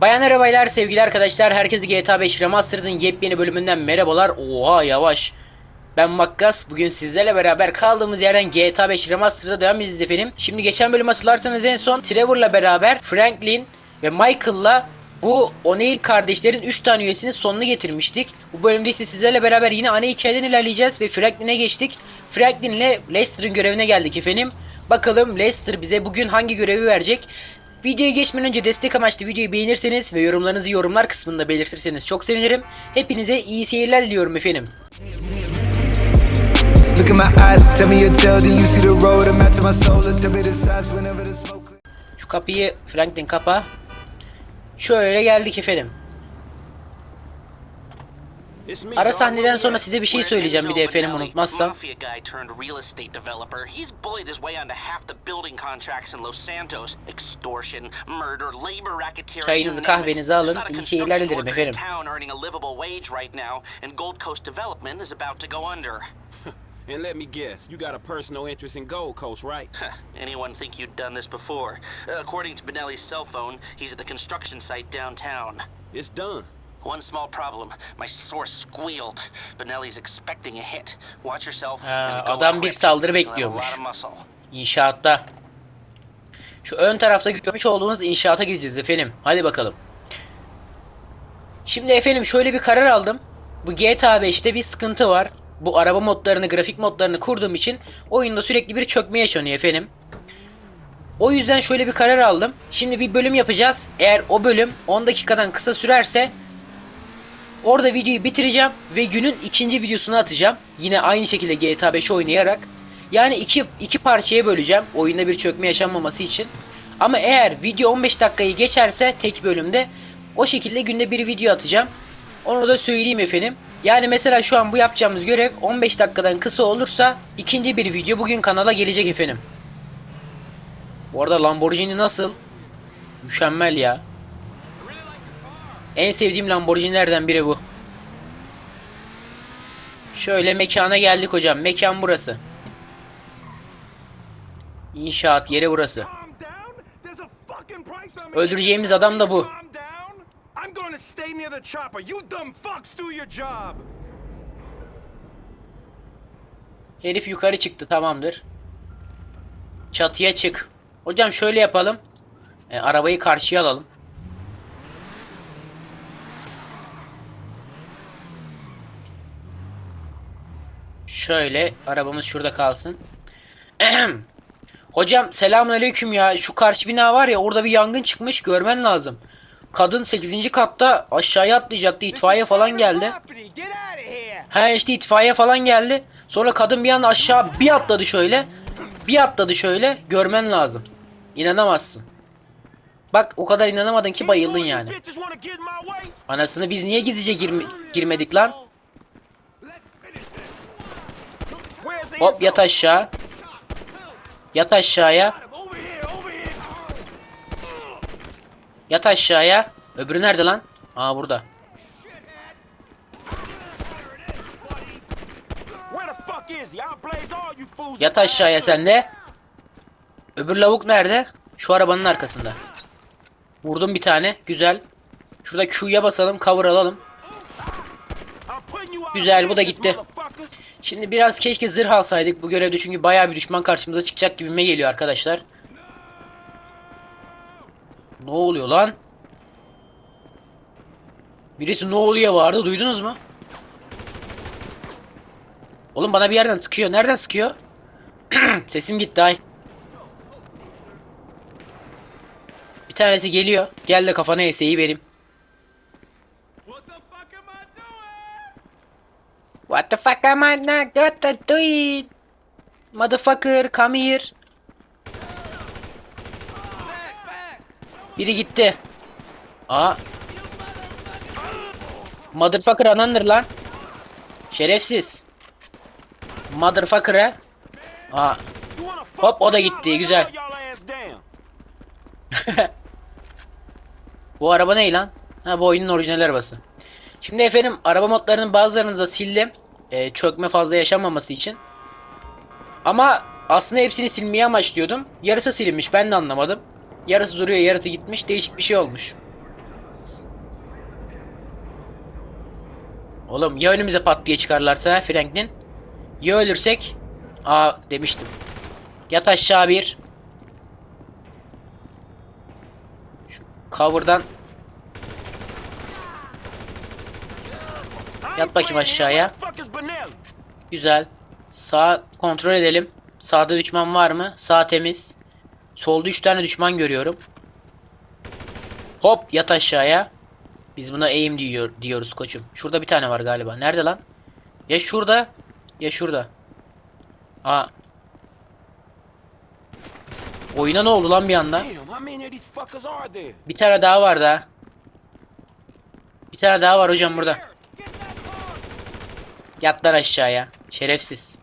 Bayanlar baylar sevgili arkadaşlar herkese GTA 5 Remastered'ın yepyeni bölümünden merhabalar. Oha yavaş. Ben Makkas. Bugün sizlerle beraber kaldığımız yerden GTA 5 Remastered'a devam edeceğiz efendim. Şimdi geçen bölüm hatırlarsanız en son Trevor'la beraber Franklin ve Michael'la bu O'Neill kardeşlerin 3 tane üyesinin sonunu getirmiştik. Bu bölümde ise sizlerle beraber yine ana hikayeden ilerleyeceğiz ve Franklin'e geçtik. Franklin'le Lester'ın görevine geldik efendim. Bakalım Lester bize bugün hangi görevi verecek? Videoya geçmeden önce destek amaçlı videoyu beğenirseniz ve yorumlarınızı yorumlar kısmında belirtirseniz çok sevinirim. Hepinize iyi seyirler diliyorum efendim. Look in my eyes, tell me your tale, then you see the road. I'm out to my soul, and tell me the size whenever the smoke. Şu kapıyı Franklin kapa. Şöyle geldik efendim. Ara sahneden sonra size bir şey söyleyeceğim bir de efendim unutmazsam. Çayınızı, kahvenizi alın. İyi seyirler dilerim efendim. and Gold Coast Development is about to go under. And let me guess, you got a personal interest in Gold Coast, right? Anyone think you'd done this before? According to Benelli's cell phone, he's at the construction site downtown. It's done. One small problem. My source squealed. Benelli's expecting a hit. Watch yourself. Ha, adam bir saldırı bekliyormuş. İnşaatta. Şu ön tarafta görmüş olduğunuz inşaata gideceğiz efendim. Hadi bakalım. Şimdi efendim şöyle bir karar aldım. Bu GTA 5'te bir sıkıntı var. Bu araba modlarını, grafik modlarını kurduğum için oyunda sürekli bir çökme yaşanıyor efendim. O yüzden şöyle bir karar aldım. Şimdi bir bölüm yapacağız. Eğer o bölüm 10 dakikadan kısa sürerse orada videoyu bitireceğim ve günün ikinci videosunu atacağım. Yine aynı şekilde GTA 5 oynayarak. Yani iki, iki parçaya böleceğim oyunda bir çökme yaşanmaması için. Ama eğer video 15 dakikayı geçerse tek bölümde o şekilde günde bir video atacağım. Onu da söyleyeyim efendim. Yani mesela şu an bu yapacağımız görev 15 dakikadan kısa olursa ikinci bir video bugün kanala gelecek efendim. Bu arada Lamborghini nasıl? Mükemmel ya. En sevdiğim Lamborghini'lerden biri bu. Şöyle mekana geldik hocam. Mekan burası. İnşaat yeri burası. Öldüreceğimiz adam da bu. Herif yukarı çıktı tamamdır. Çatıya çık. Hocam şöyle yapalım. E, arabayı karşıya alalım. Şöyle arabamız şurada kalsın. Hocam selamünaleyküm ya. Şu karşı bina var ya orada bir yangın çıkmış görmen lazım. Kadın 8. katta aşağıya atlayacaktı. itfaiye falan geldi. He işte itfaiye falan geldi. Sonra kadın bir anda aşağı bir atladı şöyle. Bir atladı şöyle. Görmen lazım. İnanamazsın. Bak o kadar inanamadın ki bayıldın yani. Anasını biz niye gizlice girme- girmedik lan? Where's the Hop yat aşağı. Yat aşağıya. Yat aşağıya. Öbürü nerede lan? Aa burada. Yat aşağıya sen de. Öbür lavuk nerede? Şu arabanın arkasında. Vurdum bir tane. Güzel. Şurada Q'ya basalım. Cover alalım. Güzel, bu da gitti. Şimdi biraz keşke zırh alsaydık bu görevde çünkü bayağı bir düşman karşımıza çıkacak gibime geliyor arkadaşlar. Ne oluyor lan? Birisi ne oluyor vardı duydunuz mu? Oğlum bana bir yerden sıkıyor. Nereden sıkıyor? Sesim gitti ay. Bir tanesi geliyor. Gel de kafana eseyi vereyim. What the fuck am I doing? What the fuck am I not doing? Motherfucker come here. Biri gitti. Aa. Motherfucker anandır lan. Şerefsiz. Motherfucker'a. Aa. You wanna fuck Hop, o da gitti, güzel. Bu araba ne lan? Ha bu oyunun orijinal arabası. Şimdi efendim araba modlarının bazılarını da sildim. E, çökme fazla yaşanmaması için. Ama aslında hepsini silmeyi amaçlıyordum. Yarısı silinmiş ben de anlamadım. Yarısı duruyor yarısı gitmiş değişik bir şey olmuş. Oğlum ya önümüze pat diye çıkarlarsa Franklin. Ya ölürsek. Aa demiştim. Yat aşağı bir. Şu cover'dan Yat bakayım aşağıya. Güzel. Sağ kontrol edelim. Sağda düşman var mı? Sağ temiz. Solda 3 tane düşman görüyorum. Hop yat aşağıya. Biz buna aim diyor, diyoruz koçum. Şurada bir tane var galiba. Nerede lan? Ya şurada ya şurada. Aa. Oyuna ne oldu lan bir anda? Bir tane daha var daha. Bir tane daha var hocam burada. Yat lan aşağıya. Şerefsiz.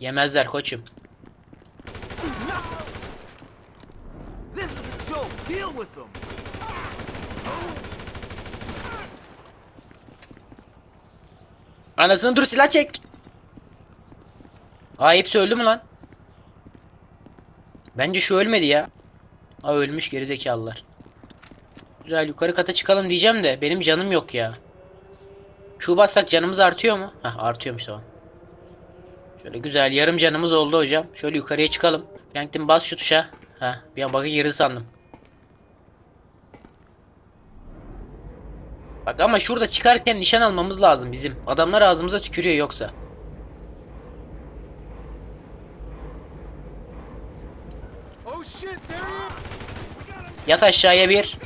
Yemezler koçum. Anasını dur silah çek. Aa hepsi öldü mü lan? Bence şu ölmedi ya. Aa ölmüş gerizekalılar. Güzel yukarı kata çıkalım diyeceğim de benim canım yok ya. Q bassak canımız artıyor mu? Heh artıyormuş tamam. Şöyle güzel yarım canımız oldu hocam. Şöyle yukarıya çıkalım. Franklin bas şu tuşa. Heh bir an bug'a girdi sandım. Bak ama şurada çıkarken nişan almamız lazım bizim. Adamlar ağzımıza tükürüyor yoksa. Oh. Yat aşağıya bir.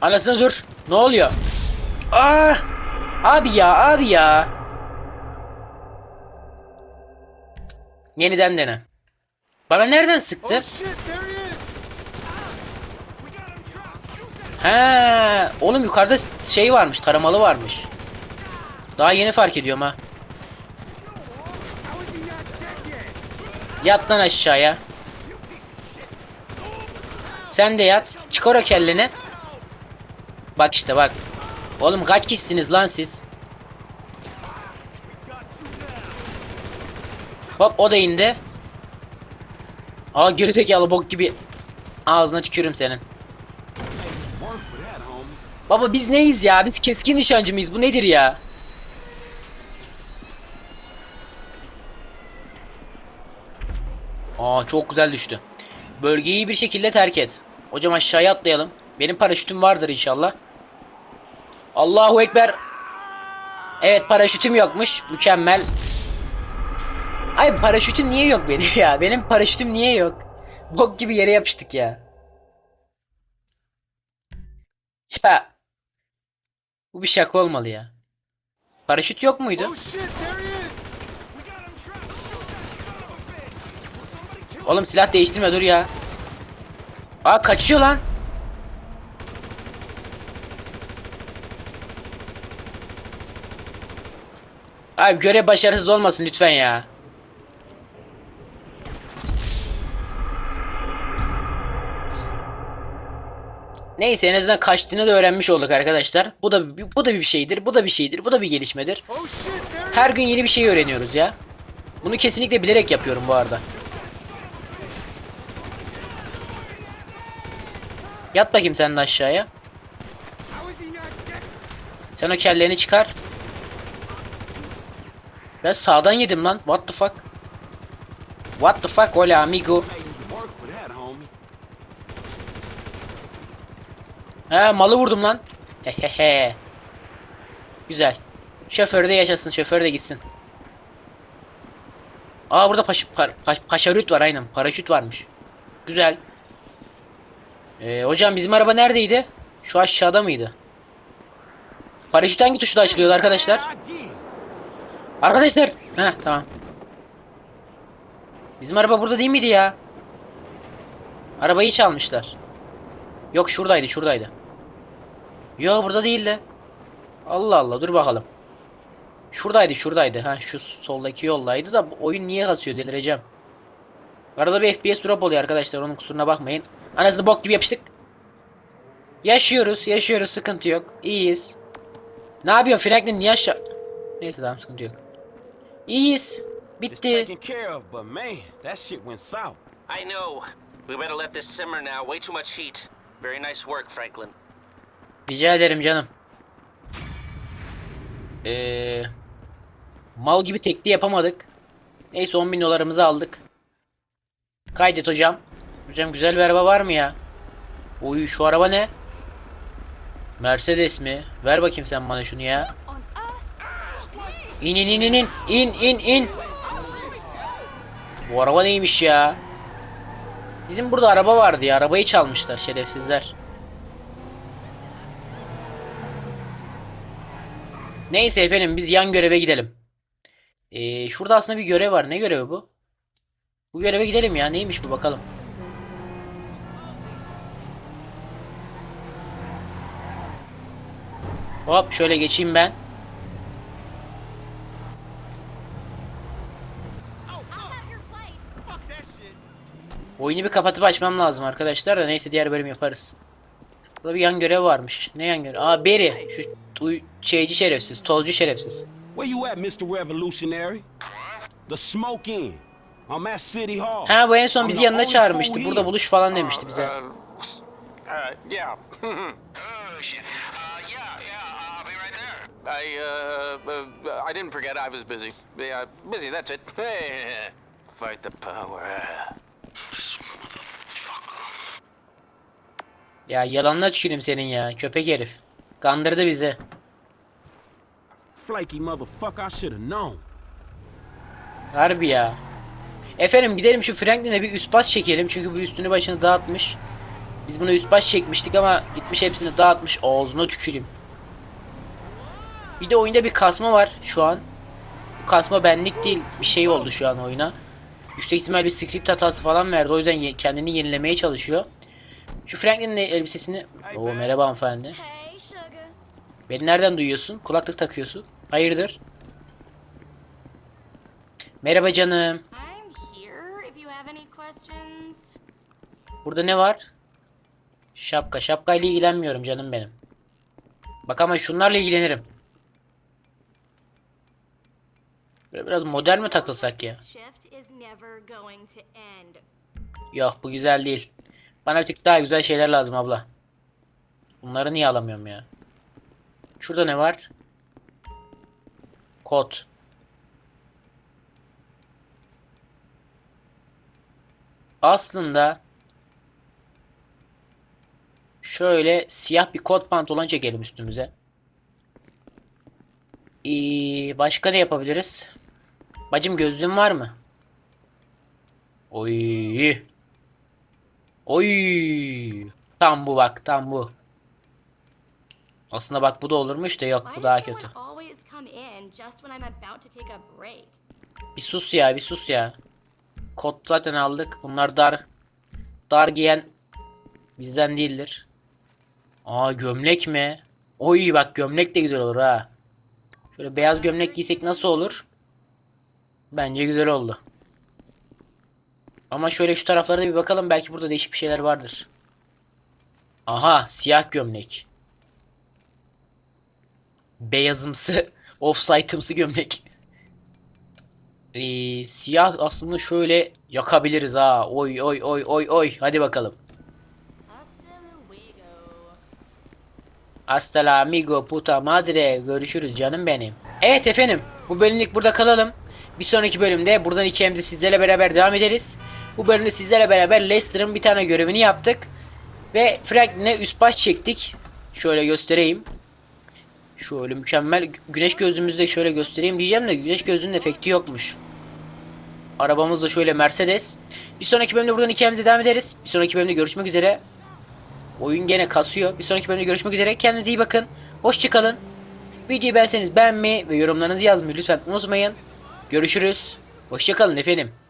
Anasını dur. Ne oluyor? Aa! Abi ya, abi ya. Yeniden dene. Bana nereden sıktı? Oh he oğlum yukarıda şey varmış, taramalı varmış. Daha yeni fark ediyorum ha. Yat lan aşağıya. Sen de yat. Çıkar o kelleni. Bak işte bak. Oğlum kaç kişisiniz lan siz? Hop o da indi. Aa gerizekalı bok gibi. Ağzına tükürüm senin. Baba biz neyiz ya? Biz keskin nişancı mıyız? Bu nedir ya? Aa çok güzel düştü. Bölgeyi bir şekilde terk et. Hocam aşağıya atlayalım. Benim paraşütüm vardır inşallah. Allahu Ekber. Evet paraşütüm yokmuş. Mükemmel. Ay paraşütüm niye yok benim ya? Benim paraşütüm niye yok? Bok gibi yere yapıştık ya. Ya. Bu bir şaka olmalı ya. Paraşüt yok muydu? Oh shit, Oğlum silah değiştirme dur ya. Aa kaçıyor lan. Abi görev başarısız olmasın lütfen ya. Neyse en azından kaçtığını da öğrenmiş olduk arkadaşlar. Bu da bu da bir şeydir. Bu da bir şeydir. Bu da bir gelişmedir. Her gün yeni bir şey öğreniyoruz ya. Bunu kesinlikle bilerek yapıyorum bu arada. Yat bakayım sen de aşağıya. Sen o kelleni çıkar. Ben sağdan yedim lan. What the fuck? What the fuck hola amigo. He malı vurdum lan. Hehehe. Güzel. Şoför de yaşasın. Şoför de gitsin. Aa burada paş, pa, pa, paşarüt var aynen. Paraşüt varmış. Güzel. Ee, hocam bizim araba neredeydi? Şu aşağıda mıydı? Paraşüt hangi tuşla açılıyordu arkadaşlar? Arkadaşlar. Heh tamam. Bizim araba burada değil miydi ya? Arabayı çalmışlar. Yok şuradaydı şuradaydı. Yok burada değildi. Allah Allah dur bakalım. Şuradaydı şuradaydı. Ha şu soldaki yoldaydı da oyun niye kasıyor delireceğim. Arada bir FPS drop oluyor arkadaşlar onun kusuruna bakmayın. Anasını bok gibi yapıştık. Yaşıyoruz yaşıyoruz sıkıntı yok. İyiyiz. Ne yapıyorsun Franklin niye aşağı... Neyse tamam sıkıntı yok. İyiyiz. Bitti. I know. We better let this simmer now. Way too much heat. Very nice work, Franklin. Rica ederim canım. Ee, mal gibi tekli yapamadık. Neyse 10 bin dolarımızı aldık. Kaydet hocam. Hocam güzel bir araba var mı ya? Oy şu araba ne? Mercedes mi? Ver bakayım sen bana şunu ya. İn in in in in in in in. Bu araba neymiş ya? Bizim burada araba vardı ya. Arabayı çalmışlar şerefsizler. Neyse efendim biz yan göreve gidelim. Ee, şurada aslında bir görev var. Ne görevi bu? Bu göreve gidelim ya. Neymiş bu bakalım. Hop şöyle geçeyim ben. Oyunu bir kapatıp açmam lazım arkadaşlar da neyse diğer bölüm yaparız. Burada bir yan görev varmış. Ne yan görev? Aa Beri. Şu şeyci şerefsiz, tozcu şerefsiz. Where you at, Mr. Revolutionary? The Smoke Inn. I'm at City Hall. Ha bu en son bizi yanına çağırmıştı. Burada buluş falan demişti bize. Uh, yeah. Yeah, yeah, I'll be right there. I, uh, uh, I didn't forget I was busy. Yeah, busy, that's it. Fight the power. Ya yalanına tüküreyim senin ya. Köpek herif. Kandırdı bizi. Flaky motherfucker, I should have known. Harbi ya. Efendim gidelim şu Franklin'e bir üst baş çekelim. Çünkü bu üstünü başını dağıtmış. Biz buna üst baş çekmiştik ama gitmiş hepsini dağıtmış. Ağzına tüküreyim. Bir de oyunda bir kasma var şu an. Bu kasma benlik değil. Bir şey oldu şu an oyuna. Yüksek ihtimal bir script hatası falan verdi. O yüzden ye- kendini yenilemeye çalışıyor. Şu Franklin'in elbisesini... Oo merhaba hanımefendi. Beni nereden duyuyorsun? Kulaklık takıyorsun. Hayırdır? Merhaba canım. Burada ne var? Şapka. Şapkayla ilgilenmiyorum canım benim. Bak ama şunlarla ilgilenirim. Böyle biraz modern mi takılsak ya? Yok bu güzel değil. Bana bir tık daha güzel şeyler lazım abla. Bunları niye alamıyorum ya? Şurada ne var? Kod. Aslında şöyle siyah bir kot pantolon çekelim üstümüze. Ee, başka ne yapabiliriz? Bacım gözlüğün var mı? Oy. Oy. Tam bu bak tam bu. Aslında bak bu da olurmuş da yok bu daha kötü. Bir sus ya bir sus ya. Kod zaten aldık. Bunlar dar. Dar giyen bizden değildir. Aa gömlek mi? Oy bak gömlek de güzel olur ha. Şöyle beyaz gömlek giysek nasıl olur? Bence güzel oldu. Ama şöyle şu taraflara da bir bakalım. Belki burada değişik bir şeyler vardır. Aha siyah gömlek. Beyazımsı, offside'ımsı gömlek. Ee, siyah aslında şöyle yakabiliriz ha. Oy oy oy oy oy. Hadi bakalım. Hasta luego. Hasta la amigo puta madre. Görüşürüz canım benim. Evet efendim. Bu bölümlük burada kalalım. Bir sonraki bölümde buradan hikayemize sizlerle beraber devam ederiz. Bu bölümde sizlerle beraber Lester'ın bir tane görevini yaptık. Ve Franklin'e üst baş çektik. Şöyle göstereyim. Şöyle mükemmel. Güneş gözlüğümüzü de şöyle göstereyim diyeceğim de güneş gözlüğünün efekti yokmuş. Arabamız da şöyle Mercedes. Bir sonraki bölümde buradan hikayemize devam ederiz. Bir sonraki bölümde görüşmek üzere. Oyun gene kasıyor. Bir sonraki bölümde görüşmek üzere. Kendinize iyi bakın. Hoşçakalın. Videoyu beğenseniz beğenmeyi ve yorumlarınızı yazmayı lütfen unutmayın. Görüşürüz. Hoşçakalın efendim.